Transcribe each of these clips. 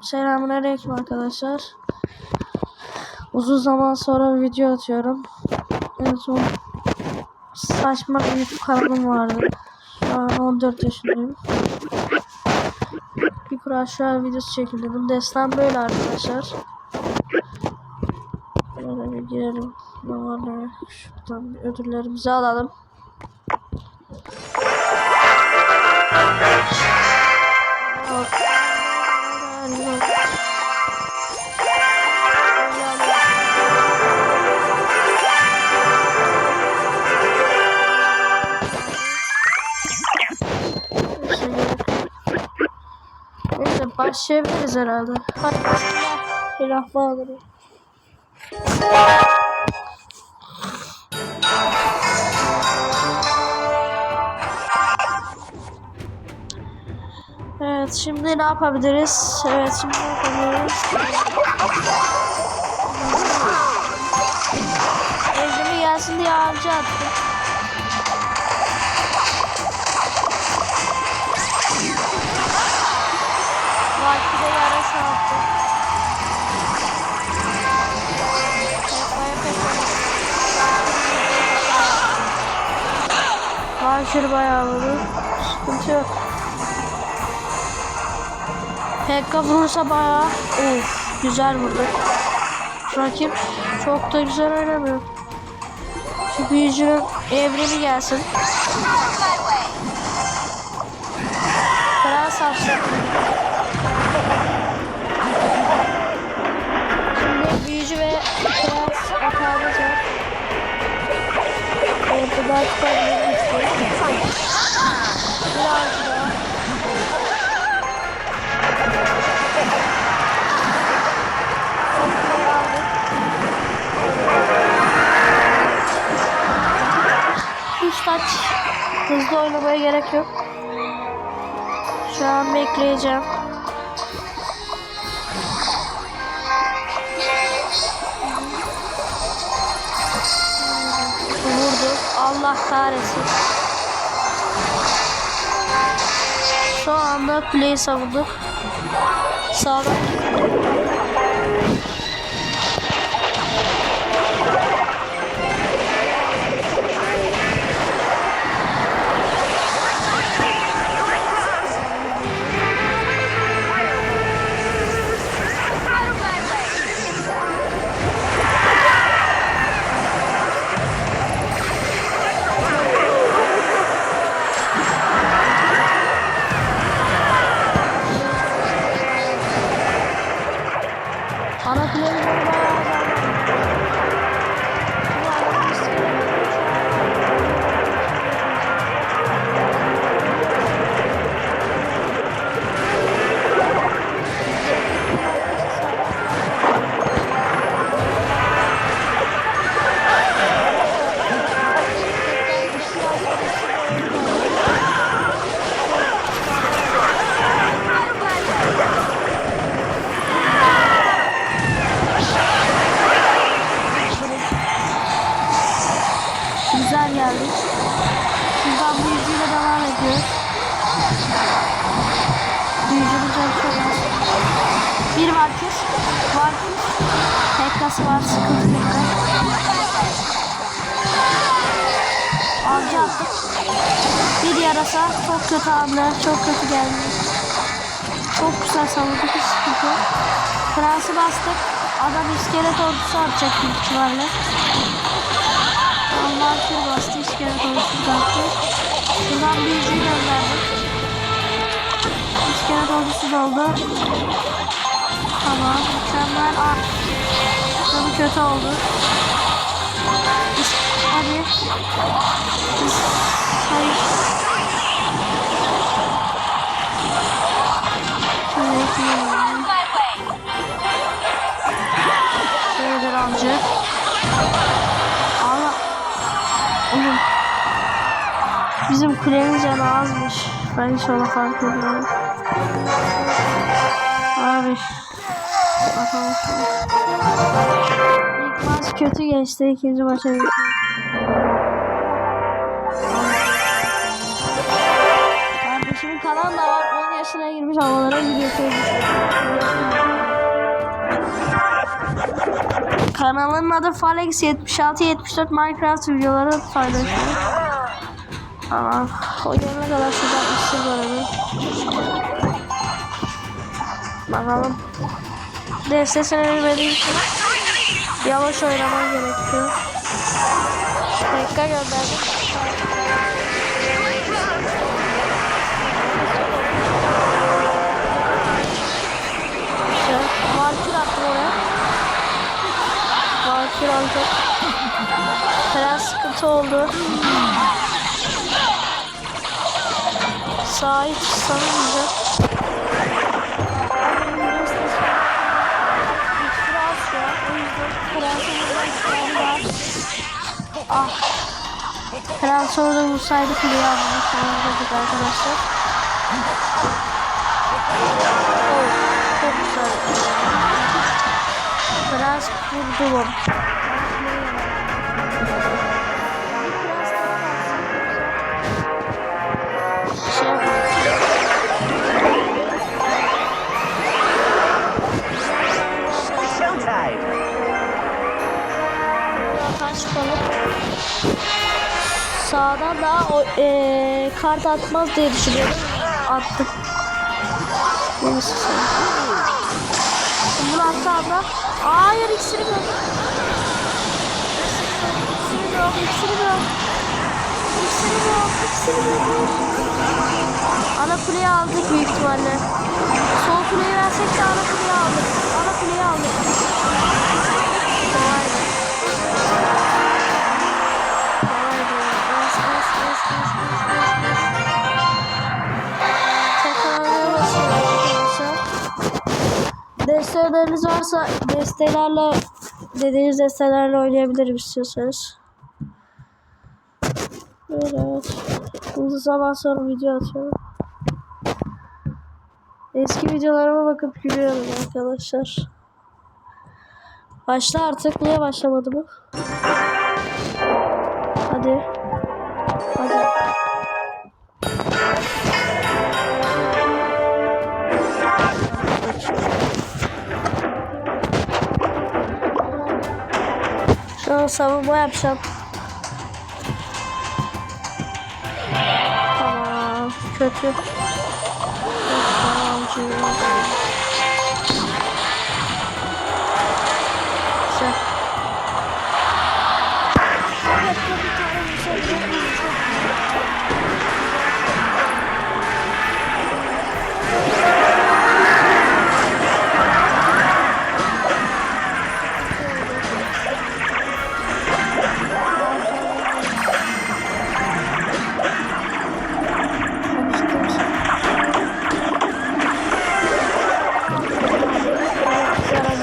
Selamünaleyküm arkadaşlar. Uzun zaman sonra bir video atıyorum. En son saçma bir YouTube kanalım vardı. Şu an 14 yaşındayım. Bir Crash Royale videosu çekildim. Destan böyle arkadaşlar. Böyle bir girelim. Ne var ne. Şuradan bir ödüllerimizi alalım. Başlayabiliriz herhalde. Hadi bismillah. Bismillahirrahmanirrahim. Evet şimdi ne yapabiliriz? Evet şimdi ne yapabiliriz? Evrimi gelsin diye avcı attım. Haşır bayağı vurur. Sıkıntı yok. Pekka vurursa bayağı of güzel vurdu. Rakip çok da güzel oynamıyor. Şu büyücünün evrimi gelsin. Kral saçlı. Büyücü ve prens atağımız var. Ortadan çıkabilir Biraz daha. Üç taç. Hızlı oynamaya gerek yok. Şu an bekleyeceğim. Allah kahretsin. Şu anda play savunduk. Sağdan. Bir Valkür. Valkür. Tekkası var. Sıkıntı tekrar. Avcı attık. Bir yarasa. Çok kötü hamle. Çok kötü geldi. Çok güzel savurduk. Hiç sıkıntı. Prensi bastık. Adam iskelet ordusu atacak büyük ihtimalle. İskelet ordusu doldu. Tamam mükemmel. Aa, tabii kötü oldu. Hadi. Ekleyelim. Şöyledir amca. Allah. Oğlum. Bizim kulemiz canı azmış. Ben hiç ona fark etmedim. Abi. Bakalım. İlk maç kötü geçti. ikinci maça geçti. Kardeşimin kalan da var. 10 yaşına girmiş havalara gidiyor. Şey. Kanalın adı Falex 76 74 Minecraft videoları paylaşıyor. Ama o gelene kadar şuradan işsiz var Bakalım. Destesini bilmediğim için yavaş oynaman gerekiyor. Dakika gönderdim. Valkür attım oraya. Valkür aldı. Biraz sıkıntı oldu. Sahip sanılmayacak. Prens orada vursaydı kuleyi almayı sanırdık arkadaşlar. Oh, çok güzel. Prens vurdu Sağdan daha o, eee, kart atmaz diye düşünüyorum. Attı. Neyse. Bunu attı abla. Hayır iksiri yok. İksiri yok, iksiri yok. İksiri yok, iksiri yok. Ana kuleyi aldık büyük ihtimalle. Sol kuleyi versek de ana kuleyi aldık. Ana kuleyi aldık. Desteleriniz varsa destelerle dediğiniz destelerle oynayabilirim istiyorsanız. Evet. Uzun zaman sonra video atıyorum. Eski videolarıma bakıp gülüyorum arkadaşlar. Başla artık. Niye başlamadı bu? Hadi. An savunma yapacağım. Tamam. Kötü.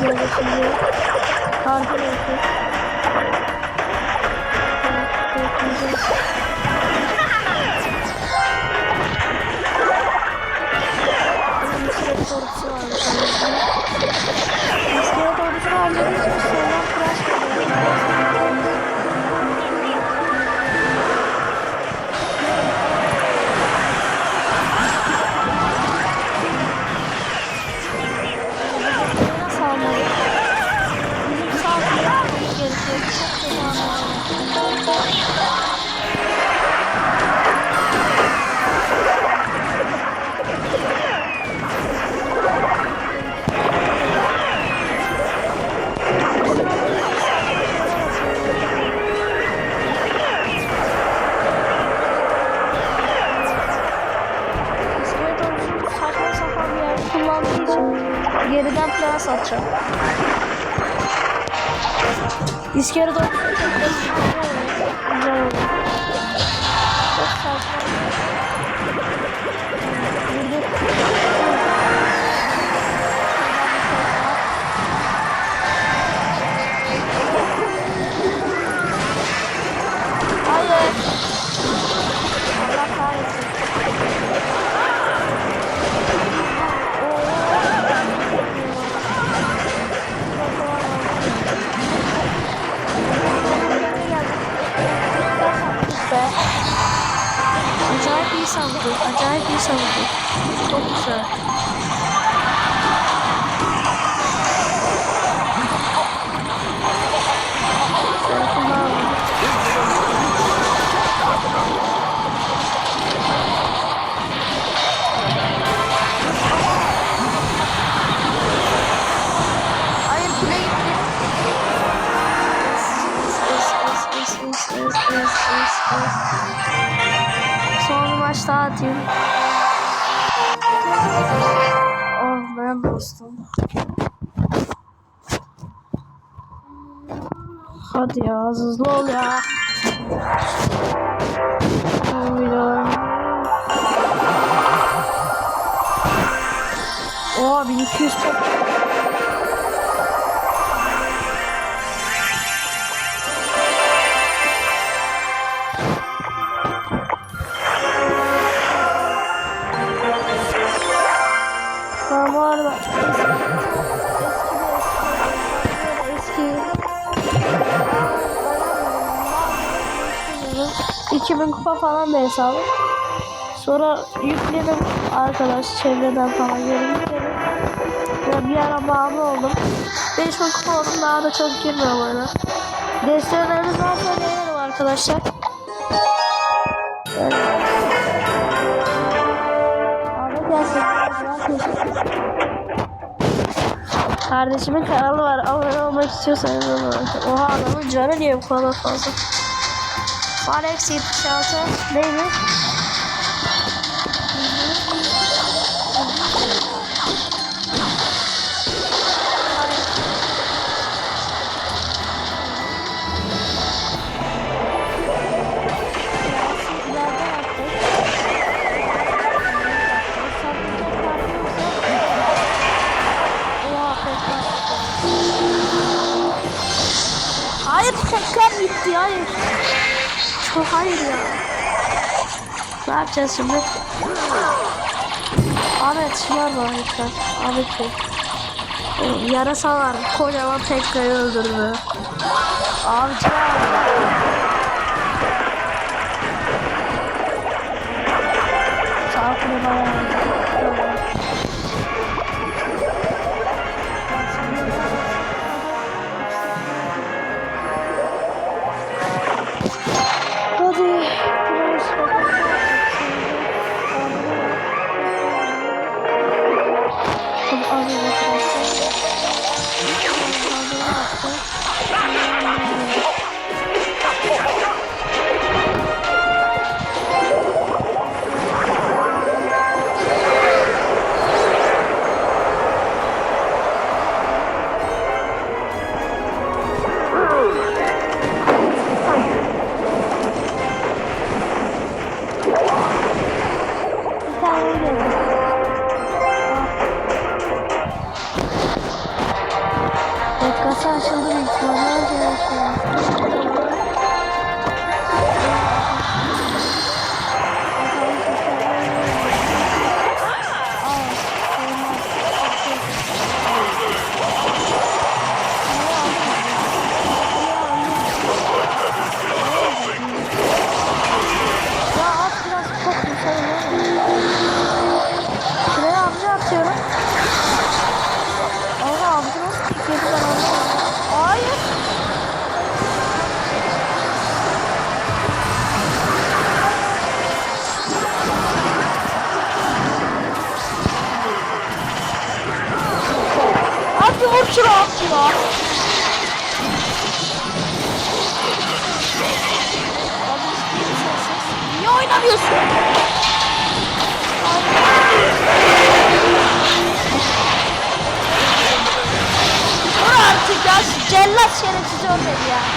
Gördü şimdi. Harika oldu. Geriden plana atacağım. İskelet ordusunu çok Hadi ya hızlı ol ya. Oha 1200 top. Ben bu arada eski eski 2000 kupa falan bir hesabı. Sonra yükledim arkadaş çevreden falan görünce. Ya bir ara bağımlı oldum. 5000 kupa oldum daha da çok girmiyorum öyle. Desteğleriniz varsa beğenirim arkadaşlar. Evet. Ahmet gelsin. Kardeşimin kanalı var. Abone olmak istiyorsanız abone olun. Oha adamın canı niye bu kadar fazla? Alex 76 neydi? Hayır hayır ya. Ne yapacağız şimdi? Ahmet var lütfen. Ahmet Bey. Ee, Yarasalar kocaman tekrarı öldürdü. Avcı açıldı büyük ihtimalle şunu at şunu. Niye oynamıyorsun? Dur artık ya şu cellat şerefsiz ölmedi ya.